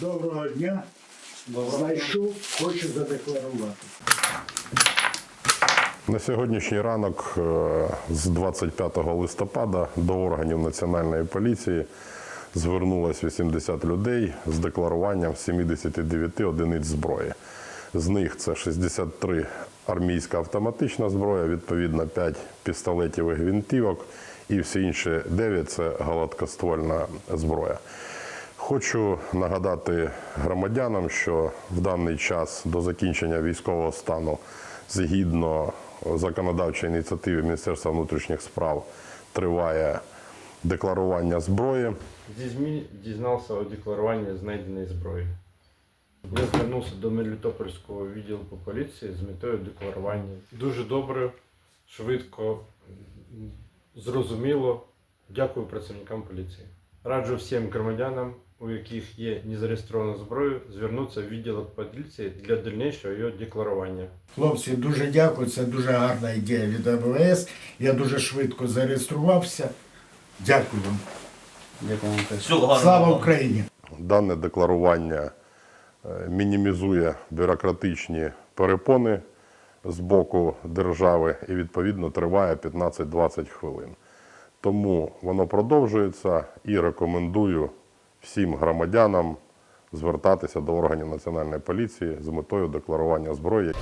Доброго дня. Знайшов, хочу задекларувати. На сьогоднішній ранок е, з 25 листопада до органів Національної поліції звернулось 80 людей з декларуванням 79 одиниць зброї. З них це 63 армійська автоматична зброя, відповідно 5 пістолетів і гвинтівок, і всі інші 9 це гладкоствольна зброя. Хочу нагадати громадянам, що в даний час до закінчення військового стану згідно законодавчої ініціативи Міністерства внутрішніх справ триває декларування зброї. Зі ЗМІ дізнався у декларуванні знайденої зброї. Я звернувся до Мелітопольського відділку поліції з метою декларування. Дуже добре, швидко, зрозуміло. Дякую працівникам поліції. Раджу всім громадянам, у яких є незареєстрована зброя, звернутися в відділок поліції для дальнішого її декларування. Хлопці, дуже дякую. Це дуже гарна ідея від МВС. Я дуже швидко зареєструвався. Дякую вам. Всього гарного. Слава. Україні! Дане декларування е, мінімізує бюрократичні перепони з боку держави і відповідно триває 15-20 хвилин. Тому воно продовжується і рекомендую всім громадянам звертатися до органів національної поліції з метою декларування зброї.